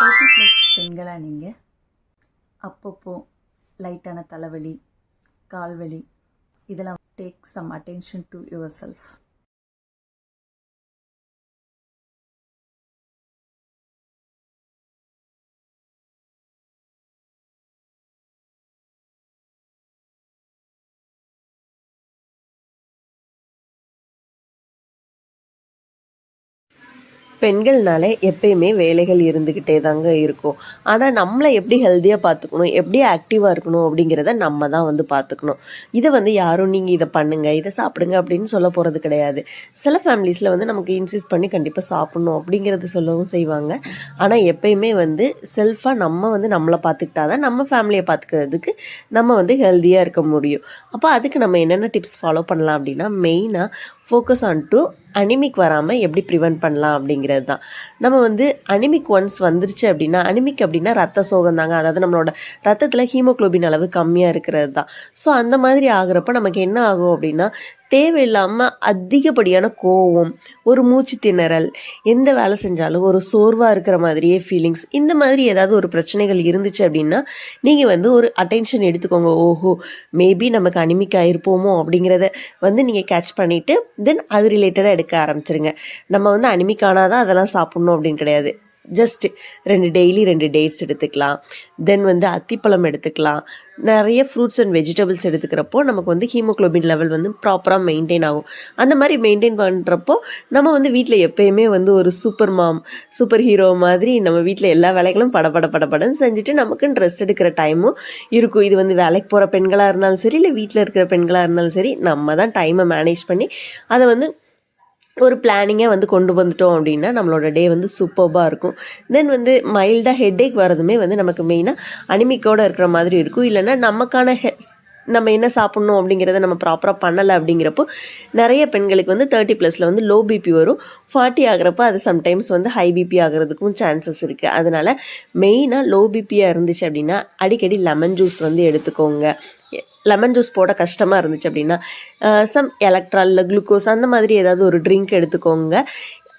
Thirty plus பெண்களாக நீங்கள் அப்பப்போ லைட்டான தலைவலி கால்வலி இதெல்லாம் take some attention to your self பெண்கள்னாலே எப்பயுமே வேலைகள் இருந்துக்கிட்டே தாங்க இருக்கும். ஆனால் நம்மளை எப்படி ஹெல்த்தியாக பார்த்துக்கணும் எப்படி ஆக்டிவாக இருக்கணும் அப்படிங்கிறத நம்ம தான் வந்து பார்த்துக்கணும். இதை வந்து யாரும் நீங்கள் இதை பண்ணுங்கள் இதை சாப்பிடுங்க அப்படின்னு சொல்ல போகிறது கிடையாது. சில ஃபேமிலிஸில் வந்து நமக்கு இன்சிஸ்ட் பண்ணி கண்டிப்பாக சாப்பிட்ணும் அப்படிங்கிறத சொல்லவும் செய்வாங்க. ஆனால் எப்பயுமே வந்து செல்ஃபாக நம்ம வந்து நம்மளை பார்த்துக்கிட்டா தான் நம்ம ஃபேமிலியை பார்த்துக்கிறதுக்கு நம்ம வந்து ஹெல்த்தியாக இருக்க முடியும். அப்போ அதுக்கு நம்ம என்னென்ன டிப்ஸ் ஃபாலோ பண்ணலாம் அப்படின்னா மெயினாக ஃபோக்கஸ் ஆன் டு அனிமிக் வராமல் எப்படி ப்ரிவெண்ட் பண்ணலாம் அப்படிங்கிறது தான். நம்ம வந்து அனிமிக் ஒன்ஸ் வந்துருச்சு அப்படின்னா அனிமிக் அப்படின்னா ரத்த சோகம் தாங்க. அதாவது நம்மளோட ரத்தத்தில் ஹீமோக்ளோபின் அளவு கம்மியாக இருக்கிறது தான். ஸோ அந்த மாதிரி ஆகுறப்ப நமக்கு என்ன ஆகும் அப்படின்னா தேவையில்லாமல் அதிகப்படியான கோவம் ஒரு மூச்சு திணறல் எந்த வேலை செஞ்சாலும் ஒரு சோர்வாக இருக்கிற மாதிரியே ஃபீலிங்ஸ் இந்த மாதிரி ஏதாவது ஒரு பிரச்சனைகள் இருந்துச்சு அப்படின்னா நீங்கள் வந்து ஒரு அட்டென்ஷன் எடுத்துக்கோங்க. ஓஹோ மேபி நமக்கு அனிமிக் ஆயிருப்போமோ அப்படிங்கிறத வந்து நீங்கள் கேட்ச் பண்ணிவிட்டு தென் அது ரிலேட்டடாக எடுக்க ஆரம்பிச்சிருங்க. நம்ம வந்து அனிமிக் ஆனால் தான் அதெல்லாம் சாப்பிட்ணும் அப்படின்னு கிடையாது. ஜஸ்ட் ரெண்டு டெய்லி ரெண்டு டேட்ஸ் எடுத்துக்கலாம். தென் வந்து அத்திப்பழம் எடுத்துக்கலாம். நிறைய ஃப்ரூட்ஸ் அண்ட் வெஜிடபிள்ஸ் எடுத்துக்கிறப்போ நமக்கு வந்து ஹீமோக்ளோபின் லெவல் வந்து ப்ராப்பராக மெயின்டைன் ஆகும். அந்த மாதிரி மெயின்டைன் பண்ணுறப்போ நம்ம வந்து வீட்டில் எப்பயுமே வந்து ஒரு சூப்பர் மாம் சூப்பர் ஹீரோ மாதிரி நம்ம வீட்டில் எல்லா வேலைகளும் படபட படப்படன்னு செஞ்சுட்டு நமக்குன்னு ரெஸ்ட் எடுக்கிற டைமும் இருக்கும். இது வந்து வேலைக்கு போகிற பெண்களாக இருந்தாலும் சரி இல்லை வீட்டில் இருக்கிற பெண்களாக இருந்தாலும் சரி நம்ம தான் டைமை மேனேஜ் பண்ணி அதை வந்து ஒரு பிளானிங்கை வந்து கொண்டு வந்துட்டோம் அப்படின்னா நம்மளோட டே வந்து சூப்பர்பாக இருக்கும். தென் வந்து மைல்டாக ஹெட்டேக் வரதுமே வந்து நமக்கு மெயினாக அனிமிக்கோடு இருக்கிற மாதிரி இருக்கும். இல்லைன்னா நமக்கான ஹெ நம்ம என்ன சாப்பிட்ணும் அப்படிங்கிறத நம்ம ப்ராப்பராக பண்ணலை அப்படிங்கிறப்போ நிறைய பெண்களுக்கு வந்து தேர்ட்டி ப்ளஸில் வந்து லோ பிபி வரும். ஃபார்ட்டி ஆகிறப்ப அது சம்டைம்ஸ் வந்து ஹை பிபி ஆகிறதுக்கும் சான்சஸ் இருக்குது அதனால் மெயினாக லோ பிபியாக இருந்துச்சு அப்படின்னா அடிக்கடி லெமன் ஜூஸ் வந்து எடுத்துக்கோங்க. லெமன் ஜூஸ் போட கஷ்டமாக இருந்துச்சு அப்படின்னா சம் எலக்ட்ரால் குளுக்கோஸ் அந்த மாதிரி ஏதாவது ஒரு ட்ரிங்க் எடுத்துக்கோங்க.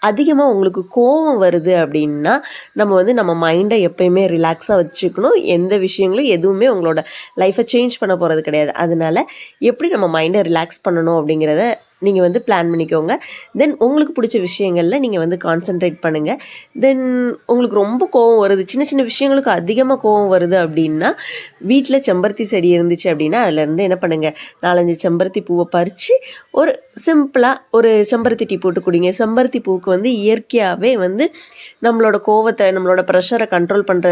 அதிகமாக உங்களுக்கு கோவம் வருது அப்படின்னா நம்ம வந்து நம்ம மைண்டை எப்பயுமே ரிலாக்ஸாக வச்சுக்கணும். எந்த விஷயங்களும் எதுவுமே உங்களோட லைஃப்பை சேஞ்ச் பண்ண போகிறது கிடையாது. அதனால எப்படி நம்ம மைண்டை ரிலாக்ஸ் பண்ணணும் அப்படிங்கிறத நீங்கள் வந்து பிளான் பண்ணிக்கோங்க. தென் உங்களுக்கு பிடிச்ச விஷயங்களில் நீங்கள் வந்து கான்சென்ட்ரேட் பண்ணுங்கள் தென் உங்களுக்கு ரொம்ப கோவம் வருது. சின்ன சின்ன விஷயங்களுக்கு அதிகமாக கோவம் வருது அப்படின்னா வீட்டில் செம்பருத்தி செடி இருந்துச்சு அப்படின்னா அதுலேருந்து என்ன பண்ணுங்கள் நாலஞ்சு செம்பருத்தி பூவை பறித்து ஒரு சிம்பிளாக ஒரு செம்பருத்தி டீ போட்டு குடிங்க. செம்பருத்தி பூவுக்கு வந்து இயற்கையாகவே வந்து நம்மளோட கோவத்தை நம்மளோட ப்ரெஷரை கண்ட்ரோல் பண்ணுற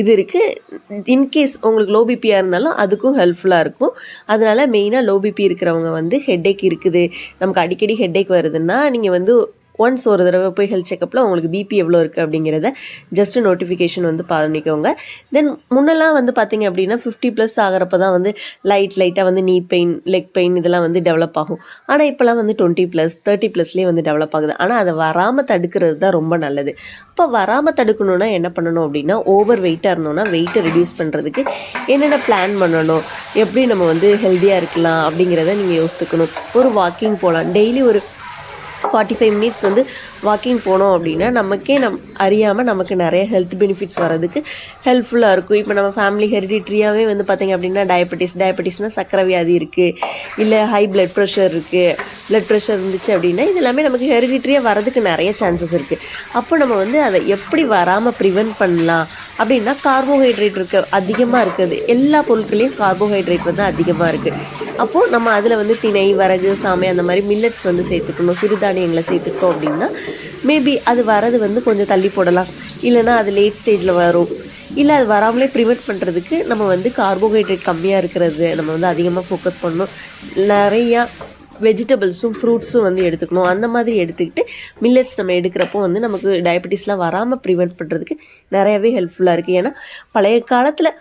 இது இருக்குது இன்கேஸ் உங்களுக்கு லோ பிபியாக இருந்தாலும் அதுக்கும் ஹெல்ப்ஃபுல்லாக இருக்கும். அதனால் மெயினாக லோ பிபி இருக்கிறவங்க வந்து ஹெட்டேக் இருக்குது. நமக்கு அடிக்கடி ஹெட்டேக் வருதுன்னா நீங்கள் வந்து ஒன்ஸ் ஒரு தடவை போய் ஹெல்த் செக்கப்பில் உங்களுக்கு பிபி எவ்வளோ இருக்குது அப்படிங்கிறத ஜஸ்ட் நோட்டிஃபிகேஷன் வந்து பண்ணிக்கோங்க தென் முன்னெல்லாம் வந்து பார்த்தீங்க அப்படின்னா ஃபிஃப்டி ப்ளஸ் ஆகிறப்ப தான் வந்து லைட் லைட்டாக வந்து நீ பெயின் லெக் பெயின் இதெல்லாம் வந்து டெவலப் ஆகும். ஆனால் இப்போலாம் வந்து டுவெண்ட்டி ப்ளஸ் தேர்ட்டி ப்ளஸ்லேயே வந்து டெவலப் ஆகுது. ஆனால் அதை வராமல் தடுக்கிறது தான் ரொம்ப நல்லது. அப்போ வராமல் தடுக்கணும்னா என்ன பண்ணணும் அப்படின்னா ஓவர் வெயிட்டாக இருந்தோம்னா வெயிட்டை ரெடியூஸ் பண்ணுறதுக்கு என்னென்ன பிளான் பண்ணணும்? எப்படி நம்ம வந்து ஹெல்த்தியாக இருக்கலாம் அப்படிங்கிறத நீங்கள் யோசித்துக்கணும். ஒரு வாக்கிங் போகலாம் டெய்லி ஒரு ஃபார்ட்டி ஃபைவ் மினிட்ஸ் வந்து வாக்கிங் போனோம் அப்படின்னா நமக்கே நம் அறியாமல் நமக்கு நிறைய ஹெல்த் பெனிஃபிட்ஸ் வரதுக்கு ஹெல்ப்ஃபுல்லாக இருக்கும். இப்போ நம்ம ஃபேமிலி ஹெரிடிட்ரியாகவே வந்து பார்த்திங்க அப்படின்னா டயபெட்டிஸ் டயபெட்டிஸ்னால் சக்கரை வியாதி இருக்குது இல்லை ஹை பிளட் ப்ரெஷர் இருக்குது பிளட் ப்ரெஷர் இருந்துச்சு அப்படின்னா இது எல்லாமே நமக்கு ஹெரிடிட்ரியாக வரதுக்கு நிறைய சான்சஸ் இருக்குது அப்போ நம்ம வந்து அதை எப்படி வராமல் ப்ரிவென்ட் பண்ணலாம்? அப்படின்னா கார்போஹைட்ரேட் இருக்க அதிகமாக இருக்குது. எல்லா பொருட்களையும் கார்போஹைட்ரேட் வந்து அதிகமாக இருக்குது அப்போது நம்ம அதில் வந்து திணை வரகு சாமை அந்த மாதிரி மில்லட்ஸ் வந்து சேர்த்துக்கணும். சிறுதானியங்களை சேர்த்துக்கிட்டோம் அப்படின்னா மேபி அது வரது வந்து கொஞ்சம் தள்ளி போடலாம். இல்லைன்னா அது லேட் ஸ்டேஜில் வரும். இல்லை அது வராமலே ப்ரிவெண்ட் பண்ணுறதுக்கு நம்ம வந்து கார்போஹைட்ரேட் கம்மியாக இருக்கிறது நம்ம வந்து அதிகமாக ஃபோக்கஸ் பண்ணணும். நிறையா வெஜிடபிள்ஸும் ஃப்ரூட்ஸும் வந்து எடுத்துக்கணும். அந்த மாதிரி எடுத்துக்கிட்டு மில்லட்ஸ் நம்ம எடுக்கிறப்போ வந்து நமக்கு டயபெட்டிஸ்லாம் வராமல் ப்ரிவெண்ட் பண்ணுறதுக்கு நிறையவே ஹெல்ப்ஃபுல்லாக இருக்குது ஏன்னா பழைய காலத்தில்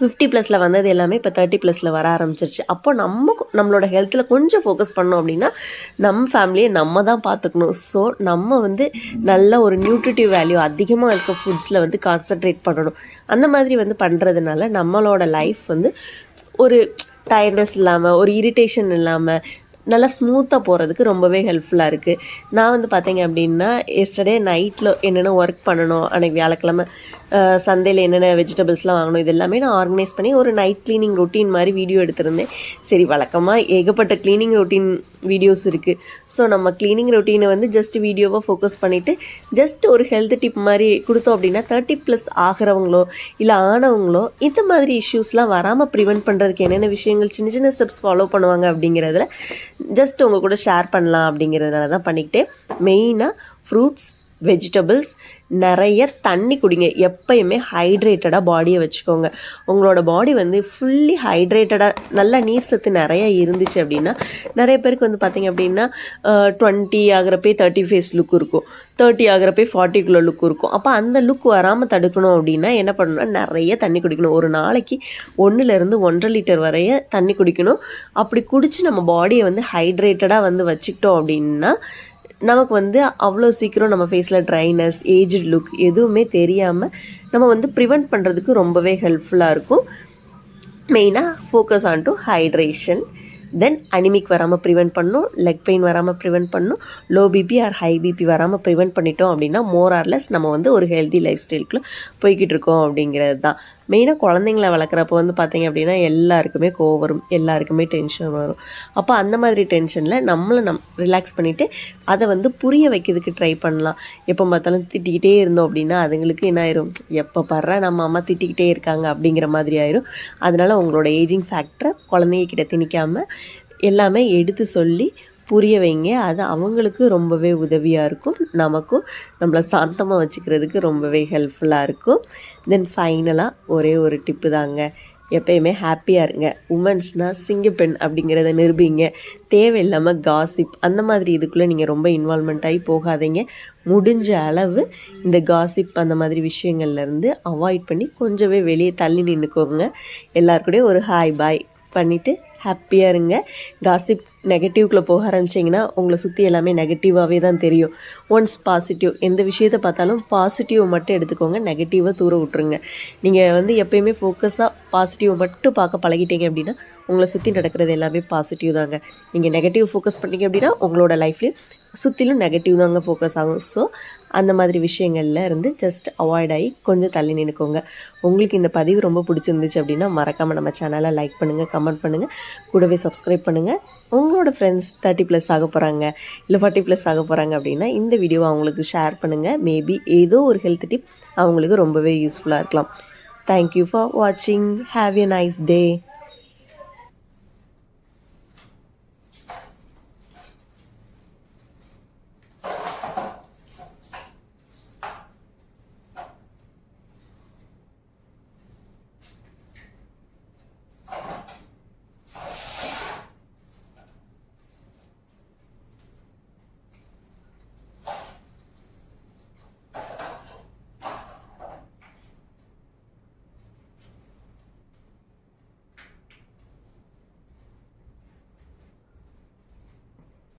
ஃபிஃப்டி ப்ளஸில் வந்தது எல்லாமே இப்போ தேர்ட்டி ப்ளஸில் வர ஆரம்பிச்சிருச்சு. அப்போ நம்ம நம்மளோட ஹெல்த்தில் கொஞ்சம் ஃபோக்கஸ் பண்ணோம் அப்படின்னா நம்ம ஃபேமிலியை நம்ம தான் பார்த்துக்கணும் ஸோ நம்ம வந்து நல்ல ஒரு நியூட்ரிட்டிவ் வேல்யூ அதிகமாக இருக்க ஃபுட்ஸில் வந்து கான்சன்ட்ரேட் பண்ணணும். அந்த மாதிரி வந்து பண்ணுறதுனால நம்மளோட லைஃப் வந்து ஒரு டயர்ட்னஸ் இல்லாமல் ஒரு இரிட்டேஷன் இல்லாமல் நல்லா ஸ்மூத்தாக போகிறதுக்கு ரொம்பவே ஹெல்ப்ஃபுல்லாக இருக்குது நான் வந்து பார்த்தீங்க அப்படின்னா எஸ்டர்டே நைட்டில் என்னென்ன ஒர்க் பண்ணணும் அன்றைக்கி வியாழக்கிழமை சந்தையில் என்னென்ன வெஜிடபிள்ஸ்லாம் வாங்கணும் இது எல்லாமே நான் ஆர்கனைஸ் பண்ணி ஒரு நைட் க்ளீனிங் ரொட்டீன் மாதிரி வீடியோ எடுத்திருந்தேன். சரி வழக்கமாக ஏகப்பட்ட க்ளீனிங் ரொட்டீன் வீடியோஸ் இருக்குது ஸோ நம்ம க்ளீனிங் ரொட்டீனை வந்து ஜஸ்ட் வீடியோவாக ஃபோக்கஸ் பண்ணிவிட்டு ஜஸ்ட் ஒரு ஹெல்த் டிப் மாதிரி கொடுத்தோம் அப்படின்னா தேர்ட்டி ப்ளஸ் ஆகிறவங்களோ இல்லை ஆனவங்களோ இந்த மாதிரி இஷ்யூஸ்லாம் வராமல் ப்ரிவெண்ட் பண்ணுறதுக்கு என்னென்ன விஷயங்கள் சின்ன சின்ன ஸ்டெப்ஸ் ஃபாலோ பண்ணுவாங்க அப்படிங்கிறதுல ஜஸ்ட் உங்கள் கூட ஷேர் பண்ணலாம் அப்படிங்கிறதுனால தான் பண்ணிக்கிட்டேன். மெயினாக ஃப்ரூட்ஸ் வெஜிடபிள்ஸ் நிறைய தண்ணி குடிங்க. எப்பயுமே ஹைட்ரேட்டடாக பாடியை வச்சுக்கோங்க. உங்களோட பாடி வந்து ஃபுல்லி ஹைட்ரேட்டடாக நல்லா நீர் சத்து நிறைய இருந்துச்சு அப்படின்னா நிறைய பேருக்கு வந்து பார்த்திங்க அப்படின்னா டுவெண்ட்டி ஆகிறப்பே தேர்ட்டி ஃபேஸ் லுக் இருக்கும். தேர்ட்டி ஆகிறப்பே ஃபார்ட்டிக்குள்ள லுக் இருக்கும். அப்போ அந்த லுக் வராமல் தடுக்கணும் அப்படின்னா என்ன பண்ணணும்னா நிறைய தண்ணி குடிக்கணும். ஒரு நாளைக்கு ஒன்றுலேருந்து ஒன்றரை லிட்டர் வரைய தண்ணி குடிக்கணும். அப்படி குடித்து நம்ம பாடியை வந்து ஹைட்ரேட்டடாக வந்து வச்சுக்கிட்டோம் அப்படின்னா நமக்கு வந்து அவ்வளோ சீக்கிரம் நம்ம ஃபேஸில் ட்ரைனஸ் ஏஜ்டு லுக் எதுவுமே தெரியாமல் நம்ம வந்து ப்ரிவெண்ட் பண்ணுறதுக்கு ரொம்பவே ஹெல்ப்ஃபுல்லாக இருக்கும். மெயினாக focus on to hydration then anaemic வராமல் ப்ரிவெண்ட் பண்ணணும் லெக் பெயின் வராமல் ப்ரிவெண்ட் பண்ணணும் low BP or high BP வராமல் ப்ரிவெண்ட் பண்ணிட்டோம் அப்படின்னா மோர் ஆர்லெஸ் நம்ம வந்து ஒரு ஹெல்தி லைஃப் ஸ்டைலுக்குள்ளே போய்கிட்டு இருக்கோம் அப்படிங்கிறது தான் மெயினாக குழந்தைங்கள வளர்க்குறப்ப வந்து பார்த்தீங்க அப்படின்னா எல்லாருக்குமே கோவம் வரும். எல்லாருக்குமே டென்ஷன் வரும். அப்போ அந்த மாதிரி டென்ஷனில் நம்மளை நம் ரிலாக்ஸ் பண்ணிவிட்டு அதை வந்து புரிய வைக்கிறதுக்கு ட்ரை பண்ணலாம். எப்போ பார்த்தாலும் திட்டிக்கிட்டே இருந்தோம் அப்படின்னா அதுங்களுக்கு என்ன ஆயிரும்? எப்போ படுற நம்ம அம்மா திட்டிக்கிட்டே இருக்காங்க அப்படிங்கிற மாதிரி ஆயிரும். அதனால் உங்களோட ஏஜிங் ஃபேக்டரை குழந்தைங்க கிட்ட திணிக்காமல் எல்லாமே எடுத்து சொல்லி புரிய வைங்க. அது அவங்களுக்கு ரொம்பவே உதவியாக இருக்கும். நமக்கும் நம்மளை சாந்தமாக வச்சுக்கிறதுக்கு ரொம்பவே ஹெல்ப்ஃபுல்லாக இருக்கும். தென் ஃபைனலாக ஒரே ஒரு டிப்பு தாங்க. எப்பயுமே ஹாப்பியாக இருங்க. உமன்ஸ்னால் சிங்கப்பெண் அப்படிங்கிறத நிரூபிங்க. தேவையில்லாமல் காசிப் அந்த மாதிரி இதுக்குள்ளே நீங்கள் ரொம்ப இன்வால்மெண்ட் ஆகி போகாதீங்க. முடிஞ்ச அளவு இந்த காசிப் அந்த மாதிரி விஷயங்கள்லேருந்து அவாய்ட் பண்ணி கொஞ்சமே வெளியே தள்ளி நின்றுக்கோங்க எல்லாருக்கூடயும் ஒரு ஹாய் பாய் பண்ணிவிட்டு ஹாப்பியாக இருங்க. காசிப் நெகட்டிவ்குள்ளே போக ஆரம்பிச்சிங்கன்னா உங்களை சுற்றி எல்லாமே நெகட்டிவாகவே தான் தெரியும். ஒன்ஸ் பாசிட்டிவ் எந்த விஷயத்தை பார்த்தாலும் பாசிட்டிவ் மட்டும் எடுத்துக்கோங்க நெகட்டிவாக தூர விட்ருங்க நீங்கள் வந்து எப்பயுமே ஃபோக்கஸாக பாசிட்டிவ் மட்டும் பார்க்க பழகிட்டீங்க அப்படின்னா உங்களை சுற்றி நடக்கிறது எல்லாமே பாசிட்டிவ் தாங்க. நீங்கள் நெகட்டிவ் ஃபோக்கஸ் பண்ணிங்க அப்படின்னா உங்களோட லைஃப்லேயும் சுற்றிலும் நெகட்டிவ் தாங்க ஃபோக்கஸ் ஆகும். ஸோ அந்த மாதிரி விஷயங்களில் இருந்து ஜஸ்ட் அவாய்ட் ஆகி கொஞ்சம் தள்ளி நின்றுக்கோங்க உங்களுக்கு இந்த பதிவு ரொம்ப பிடிச்சிருந்துச்சு அப்படின்னா மறக்காமல் நம்ம சேனலை லைக் பண்ணுங்கள் கமெண்ட் பண்ணுங்கள் கூடவே சப்ஸ்கிரைப் பண்ணுங்கள் உங்களோட ஃப்ரெண்ட்ஸ் தேர்ட்டி ப்ளஸ் ஆக போகிறாங்க இல்லை ஃபார்ட்டி ப்ளஸ் ஆக போகிறாங்க அப்படின்னா இந்த வீடியோவை அவங்களுக்கு ஷேர் பண்ணுங்கள் மேபி ஏதோ ஒரு ஹெல்த் டிப் அவங்களுக்கு ரொம்பவே யூஸ்ஃபுல்லாக இருக்கலாம். தேங்க்யூ ஃபார் வாட்சிங் ஹாவ் எ நைஸ் டே